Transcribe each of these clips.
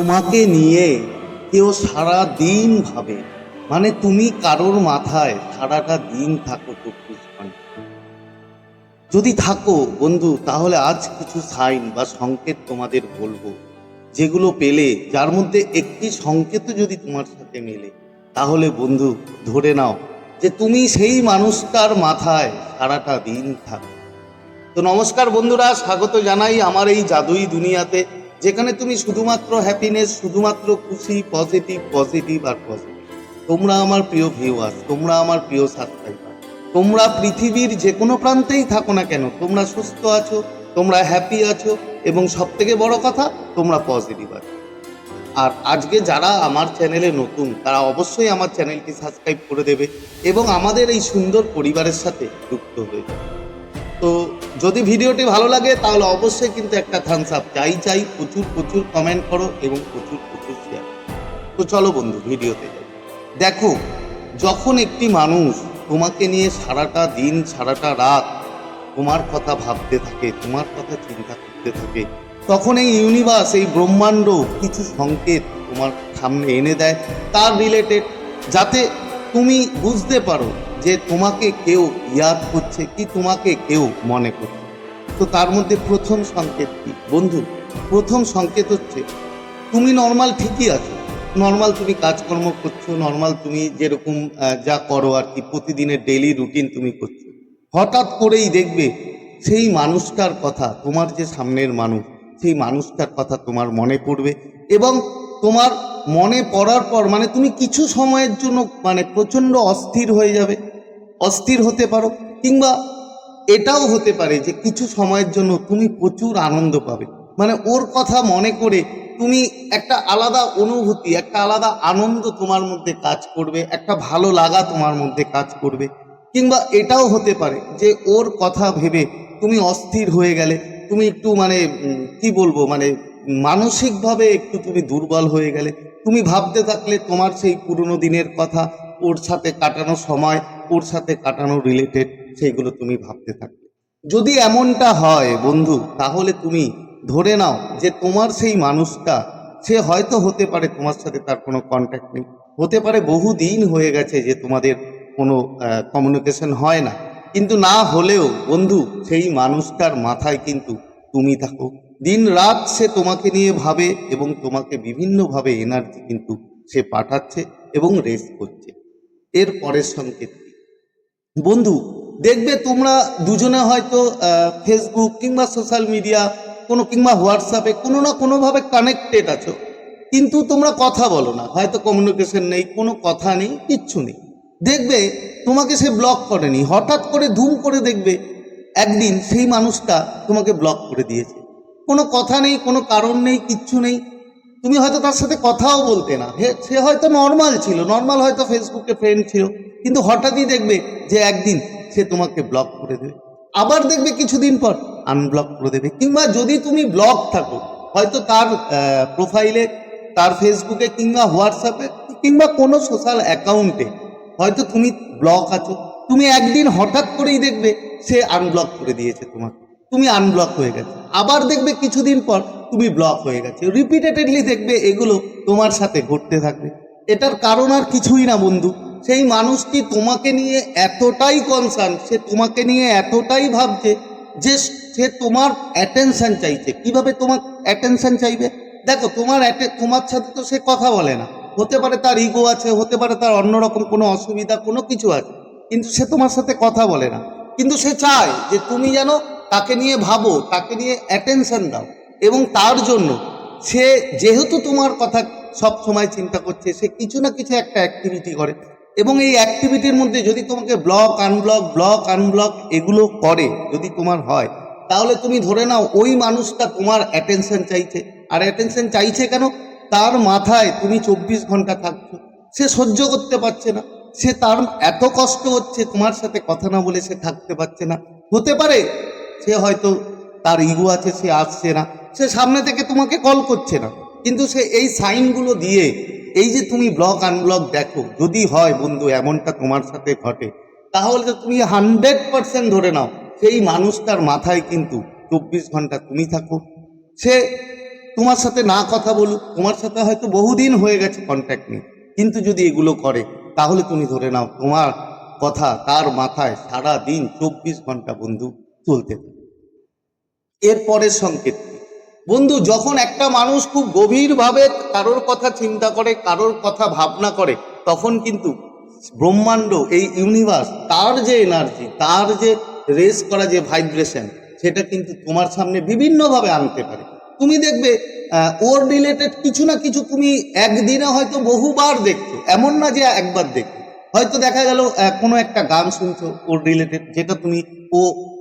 তোমাকে নিয়ে কেউ সারা দিন ভাবে। মানে তুমি কারোর মাথায় সারাটা দিন থাকো চব্বিশ ঘণ্টা যদি থাকো বন্ধু, তাহলে আজ কিছু সাইন বা সংকেত তোমাদের বলব। যেগুলো পেলে, যার মধ্যে একটি সংকেতও যদি তোমার সাথে মেলে, তাহলে বন্ধু, ধরে নাও যে তুমি সেই মানুষটার মাথায় সারাটা দিন থাকো। তো নমস্কার বন্ধুরা, স্বাগত জানাই আমার এই জাদুই দুনিয়াতে। যেখানে তুমি শুধুমাত্র হ্যাপিনেস শুধুমাত্র খুশি পজিটিভ পজিটিভ আর পজিটিভ তোমরা আমার প্রিয় ভিউয়ার্স তোমরা আমার প্রিয় সাবস্ক্রাইবার তোমরা পৃথিবীর যে কোনো প্রান্তেই থাকো না কেন, তোমরা সুস্থ আছো, তোমরা হ্যাপি আছো এবং সব থেকে বড় কথা, তোমরা পজিটিভ আছো। আর আজকে যারা আমার চ্যানেলে নতুন, তারা অবশ্যই আমার চ্যানেলটি সাবস্ক্রাইব করে দেবে এবং আমাদের এই সুন্দর পরিবারের সাথে যুক্ত হয়ে যাবে। তো যদি ভিডিওটি ভালো লাগে, তাহলে অবশ্যই কিন্তু একটা থামস আপ চাই চাই প্রচুর প্রচুর কমেন্ট করো এবং প্রচুর প্রচুর শেয়ার তো চলো বন্ধু, ভিডিওতে দেখো, যখন একটি মানুষ তোমাকে নিয়ে সারাটা দিন, সারাটা রাত তোমার কথা ভাবতে থাকে, তোমার কথা চিন্তা করতে থাকে, তখন এই ইউনিভার্স এই ব্রহ্মাণ্ড কিছু সংকেত তোমার সামনে এনে দেয়, তার রিলেটেড যাতে তুমি বুঝতে পারো যে তোমাকে কেউ ইয়াদ করছে, কি তোমাকে কেউ মনে করছে? তো তার মধ্যে প্রথম সংকেত কি? বন্ধু, প্রথম সংকেত হচ্ছে, তুমি নর্মাল ঠিকই আছো। নর্মাল তুমি কাজকর্ম করছ নর্মাল তুমি যেরকম যা করো আর কি, প্রতিদিনের ডেলি রুটিন তুমি করছ। হঠাৎ করেই দেখবে, সেই মানুষটার কথা, তোমার যে সামনের মানুষ, সেই মানুষটার কথা তোমার মনে পড়বে এবং তোমার মনে পড়ার পর মানে তুমি কিছু সময়ের জন্য মানে প্রচণ্ড অস্থির হয়ে যাবে। অস্থির হতে পারো কিংবা এটাও হতে পারে যে কিছু সময়ের জন্য তুমি প্রচুর আনন্দ পাবে। মানে ওর কথা মনে করে তুমি একটা আলাদা অনুভূতি, একটা আলাদা আনন্দ তোমার মধ্যে কাজ করবে, একটা ভালো লাগা তোমার মধ্যে কাজ করবে। কিংবা এটাও হতে পারে যে ওর কথা ভেবে তুমি অস্থির হয়ে গেলে, তুমি একটু মানে কি বলব মানে মানসিকভাবে একটু তুমি দুর্বল হয়ে গেলে, তুমি ভাবতে থাকলে তোমার সেই পুরনো দিনের কথা, ওর সাথে কাটানো সময় ওর সাথে কাটানো রিলেটেড সেইগুলো তুমি ভাবতে থাকবে। যদি এমনটা হয় বন্ধু, তাহলে তুমি ধরে নাও যে তোমার সেই মানুষটা, সে হয়তো হতে পারে তোমার সাথে তার কোনো কন্ট্যাক্ট নেই। হতে পারে বহু দিন হয়ে গেছে যে তোমাদের কোনো কমিউনিকেশন হয় না। কিন্তু না হলেও বন্ধু, সেই মানুষটার মাথায় কিন্তু তুমি থাকো। দিন রাত সে তোমাকে নিয়ে ভাবে এবং তোমাকে বিভিন্নভাবে এনার্জি কিন্তু সে পাঠাচ্ছে এবং রেস করছে। এর পরের সংকেত? বন্ধু, দেখবে তোমরা দুজনে হয়তো ফেসবুক কিংবা সোশ্যাল মিডিয়া কোনো কিংবা হোয়াটসঅ্যাপে কোনো না কোনোভাবে কানেক্টেড আছো। কিন্তু তোমরা কথা বলো না, হয়তো কমিউনিকেশন নেই, কোনো কথা নেই, কিচ্ছু নেই। দেখবে তোমাকে সে ব্লক করেনি, হঠাৎ করে ধুম করে দেখবে একদিন সেই মানুষটা তোমাকে ব্লক করে দিয়েছে। কোনো কথা নেই, কোনো কারণ নেই, কিচ্ছু নেই। তুমি হয়তো তার সাথে কথাও বলতে না সে হয়তো নর্মাল ছিল নর্মাল হয়তো ফেসবুকে ফ্রেন্ড ছিল। কিন্তু হঠাৎই দেখবে যে একদিন সে তোমাকে ব্লক করে দেবে। আবার দেখবে কিছুদিন পর আনব্লক করে দেবে। কিংবা যদি তুমি ব্লক থাকো, হয়তো তার প্রোফাইলে তার ফেসবুকে কিংবা হোয়াটসঅ্যাপে কিংবা কোনো সোশ্যাল অ্যাকাউন্টে হয়তো তুমি ব্লক আছো। তুমি একদিন হঠাৎ করেই দেখবে সে আনব্লক করে দিয়েছে তোমাকে। তুমি আনব্লক হয়ে গেছে। আবার দেখবে কিছুদিন পর তুমি ব্লক হয়ে গেছে। রিপিটেডলি দেখবে এগুলো তোমার সাথে ঘটতে থাকবে। এটার কারণ আর কিছুই না বন্ধু। সেই মানুষটি তোমাকে নিয়ে এতটাই কনসার্ন সে তোমাকে নিয়ে এতটাই ভাবছে যে সে তোমার অ্যাটেনশন চাইছে। কীভাবে তোমার অ্যাটেনশন চাইবে? দেখো, তোমার তোমার সাথে তো সে কথা বলে না। হতে পারে তার ইগো আছে, হতে পারে তার অন্যরকম কোনো অসুবিধা, কোনো কিছু আছে। কিন্তু সে তোমার সাথে কথা বলে না। কিন্তু সে চায় যে তুমি যেন তাকে নিয়ে ভাবো, তাকে নিয়ে অ্যাটেনশন দাও। এবং তার জন্য সে যেহেতু তোমার কথা সব সময় চিন্তা করছে, সে কিছু না কিছু একটা অ্যাক্টিভিটি করে। এবং এই অ্যাক্টিভিটির মধ্যে যদি তোমাকে ব্লক আনব্লক ব্লক আনব্লক এগুলো করে, যদি তোমার হয়, তাহলে তুমি ধরে নাও ওই মানুষটা তোমার অ্যাটেনশন চাইছে। আর অ্যাটেনশন চাইছে কেন? তার মাথায় তুমি চব্বিশ ঘণ্টা থাকছো। সে সহ্য করতে পারছে না। সে তার এত কষ্ট হচ্ছে তোমার সাথে কথা না বলে সে থাকতে পারছে না। হতে পারে সে হয়তো তার ইগো আছে, সে আসছে না। সে সামনে থেকে তোমাকে কল করছে না। কিন্তু সে এই সাইনগুলো দিয়ে এই যে তুমি ব্লক আনব্লক দেখো, যদি হয় বন্ধু এমনটা তোমার সাথে ঘটে, তাহলে তো তুমি হান্ড্রেড পার্সেন্ট ধরে নাও, সেই মানুষটার মাথায় কিন্তু চব্বিশ ঘণ্টা তুমি থাকো সে তোমার সাথে না কথা বলুক, তোমার সাথে হয়তো বহুদিন হয়ে গেছে কন্ট্যাক্ট নেই কিন্তু যদি এগুলো করে, তাহলে তুমি ধরে নাও, তোমার কথা তার মাথায় সারা দিন চব্বিশ ঘণ্টা বন্ধু চলতে এরপরের সংকেত? বন্ধু, যখন একটা মানুষ খুব গভীরভাবে কারোর কথা চিন্তা করে, কারোর কথা ভাবনা করে, তখন কিন্তু ব্রহ্মাণ্ড, এই ইউনিভার্স তার যে এনার্জি তার যে রেস করা যে ভাইব্রেশন সেটা কিন্তু তোমার সামনে বিভিন্নভাবে আনতে পারে। তুমি দেখবে ওর রিলেটেড কিছু না কিছু তুমি একদিনে হয়তো বহুবার দেখছ, এমন না যে একবার দেখছ হয়তো দেখা গেল কোনো একটা গান শুনছো, ওর রিলেটেড যেটা তুমি, ও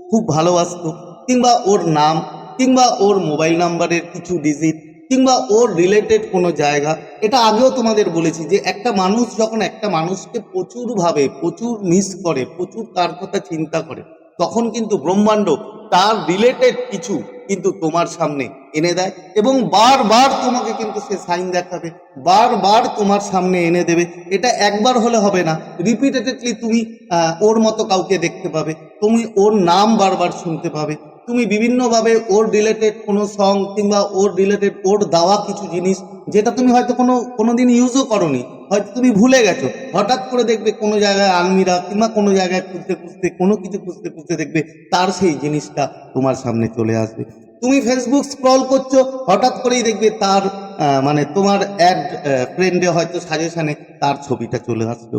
খুব ভালোবাসতো, কিংবা ওর নাম কিংবা ওর মোবাইল নাম্বারের কিছু ডিজিট কিংবা ওর রিলেটেড কোনো জায়গা, এটা আগেও তোমাদের বলেছি যে একটা মানুষ যখন একটা মানুষকে প্রচুরভাবে, প্রচুর মিস করে, প্রচুর তার কথা চিন্তা করে, তখন কিন্তু ব্রহ্মাণ্ড তার রিলেটেড কিছু কিন্তু তোমার সামনে এনে দেয় এবং বারবার তোমাকে কিন্তু সে সাইন দেখাবে, বারবার তোমার সামনে এনে দেবে। এটা একবার হলে হবে না রিপিটেডলি তুমি ওর মতো কাউকে দেখতে পাবে, তুমি ওর নাম বারবার শুনতে পাবে। তুমি বিভিন্নভাবে ওর রিলেটেড কোনো সং কিংবা ওর রিলেটেড ওর দেওয়া কিছু জিনিস, যেটা তুমি হয়তো কোনো কোনো দিন ইউজও করনি, হয়তো তুমি ভুলে গেছো, হঠাৎ করে দেখবে কোনো জায়গায় আলমিরা কিংবা কোনো জায়গায় খুঁজতে খুঁজতে, কোনো কিছু খুঁজতে খুঁজতে দেখবে তার সেই জিনিসটা তোমার সামনে চলে আসবে। তুমি ফেসবুক স্ক্রল করছ, হঠাৎ করেই দেখবে তার মানে তোমার অ্যাড ফ্রেন্ডে হয়তো সাজেশানে তার ছবিটা চলে আসলো।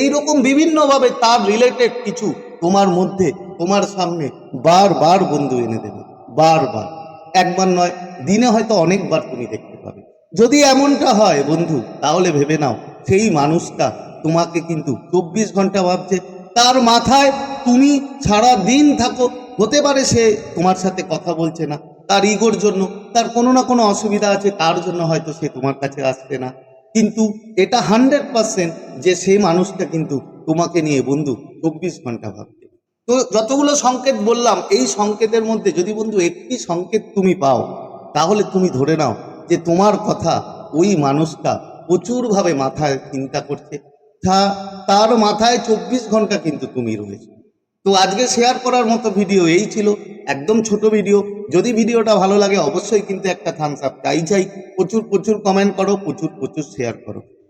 এইরকম বিভিন্নভাবে তার রিলেটেড কিছু তোমার মধ্যে তোমার সামনে বারবার বন্ধু এনে দেবে, বারবার। একবার নয়, দিনে হয়তো অনেকবার তুমি দেখতে পাবে। যদি এমনটা হয় বন্ধু, তাহলে ভেবে নাও, সেই মানুষটা তোমাকে কিন্তু চব্বিশ ঘণ্টা ভাবছে। তার মাথায় তুমি সারা দিন থাকো, হতে পারে সে তোমার সাথে কথা বলছে না, তার ইগোর জন্য, তার কোনো না কোনো অসুবিধা আছে, তার জন্য হয়তো সে তোমার কাছে আসছে না। কিন্তু এটা হান্ড্রেড পার্সেন্ট যে সেই মানুষটা কিন্তু তোমাকে নিয়ে বন্ধু চব্বিশ ঘণ্টা ভাবছে। তো যতগুলো সংকেত বললাম, এই সংকেতের মধ্যে যদি বন্ধু একটি সংকেত তুমি পাও, তাহলে তুমি ধরে নাও যে তোমার কথা ওই মানুষটা প্রচুরভাবে মাথায় চিন্তা করছে। তা- তার মাথায় চব্বিশ ঘণ্টা কিন্তু তুমি রয়েছে। তো আজকে শেয়ার করার মতো ভিডিও এই ছিল, একদম ছোট ভিডিও যদি ভিডিওটা ভালো লাগে, অবশ্যই কিন্তু একটা থামস আপ চাই চাই, প্রচুর প্রচুর কমেন্ট করো, প্রচুর প্রচুর শেয়ার করো।